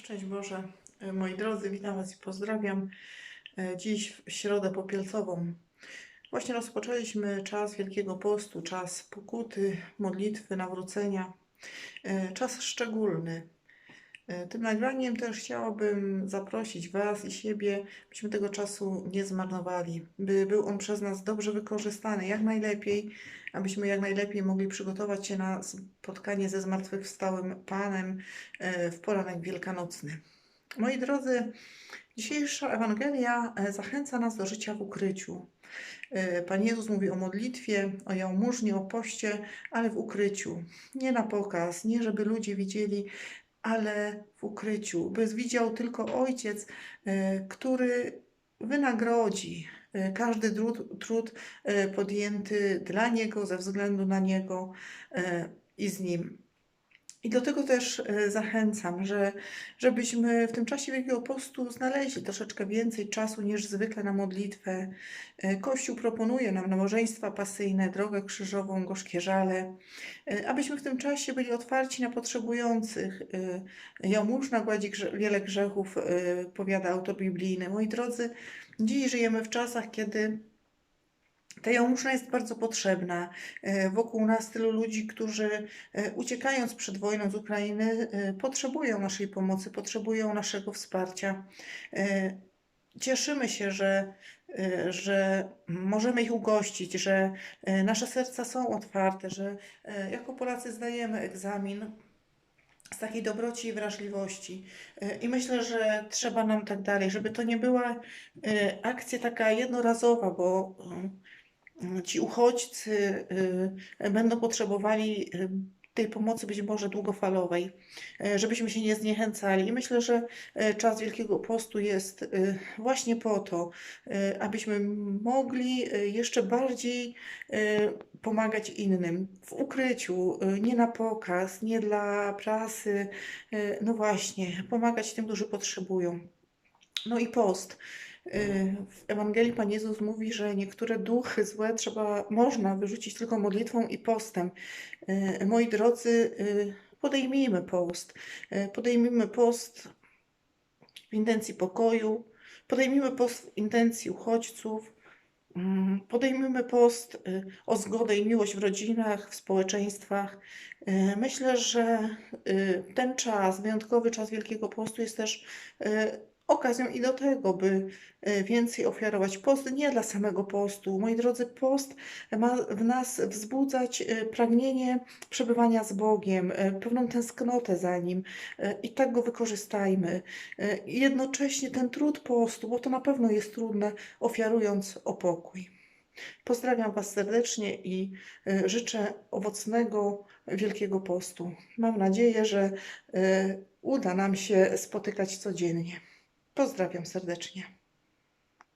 Szczęść Boże, moi drodzy, witam Was i pozdrawiam. E, Dziś w środę popielcową. Właśnie rozpoczęliśmy czas Wielkiego Postu, czas pokuty, modlitwy, nawrócenia. E, Czas szczególny. E, Tym nagraniem też chciałabym zaprosić Was i siebie, byśmy tego czasu nie zmarnowali, by był on przez nas dobrze wykorzystany, jak najlepiej, abyśmy jak najlepiej mogli przygotować się na spotkanie ze zmartwychwstałym Panem e, w poranek wielkanocny. Moi drodzy, dzisiejsza Ewangelia e, zachęca nas do życia w ukryciu. Pan Jezus mówi o modlitwie, o jałmużnie, o poście, ale w ukryciu. Nie na pokaz, nie żeby ludzie widzieli, ale w ukryciu, by widział tylko Ojciec, e, który wynagrodzi e, każdy trud, trud e, podjęty dla Niego, ze względu na Niego i z Nim. I do tego też e, zachęcam, że żebyśmy w tym czasie Wielkiego Postu znaleźli troszeczkę więcej czasu niż zwykle na modlitwę. E, Kościół proponuje nam nabożeństwa pasyjne, drogę krzyżową, gorzkie żale, e, abyśmy w tym czasie byli otwarci na potrzebujących. Jałmużna gładzi grze- wiele grzechów, powiada autor biblijny. Moi drodzy, dziś żyjemy w czasach, kiedy ta jałmużna jest bardzo potrzebna. E, Wokół nas tylu ludzi, którzy e, uciekając przed wojną z Ukrainy, e, potrzebują naszej pomocy, potrzebują naszego wsparcia. Cieszymy się, że, że możemy ich ugościć, że nasze serca są otwarte, że jako Polacy zdajemy egzamin z takiej dobroci i wrażliwości. I myślę, że trzeba nam tak dalej, żeby to nie była akcja taka jednorazowa, bo ci uchodźcy y, będą potrzebowali y, tej pomocy być może długofalowej, y, żebyśmy się nie zniechęcali. I myślę, że y, czas Wielkiego Postu jest y, właśnie po to, y, abyśmy mogli y, jeszcze bardziej y, pomagać innym w ukryciu, y, nie na pokaz, nie dla prasy. y, No właśnie, pomagać tym, którzy potrzebują. No i post. Y, W Ewangelii Pan Jezus mówi, że niektóre duchy złe trzeba, można wyrzucić tylko modlitwą i postem. Y, Moi drodzy, y, podejmijmy post. Podejmijmy post w intencji pokoju, podejmijmy post w intencji uchodźców, mm, podejmijmy post o zgodę i miłość w rodzinach, w społeczeństwach. Myślę, że ten czas, wyjątkowy czas Wielkiego Postu jest też okazją i do tego, by y, więcej ofiarować post nie dla samego postu. Moi drodzy, post ma w nas wzbudzać y, pragnienie przebywania z Bogiem, y, pewną tęsknotę za Nim i tak go wykorzystajmy. Jednocześnie ten trud postu, bo to na pewno jest trudne, ofiarując o pokój. Pozdrawiam Was serdecznie i życzę owocnego Wielkiego Postu. Mam nadzieję, że uda nam się spotykać codziennie. Pozdrawiam serdecznie.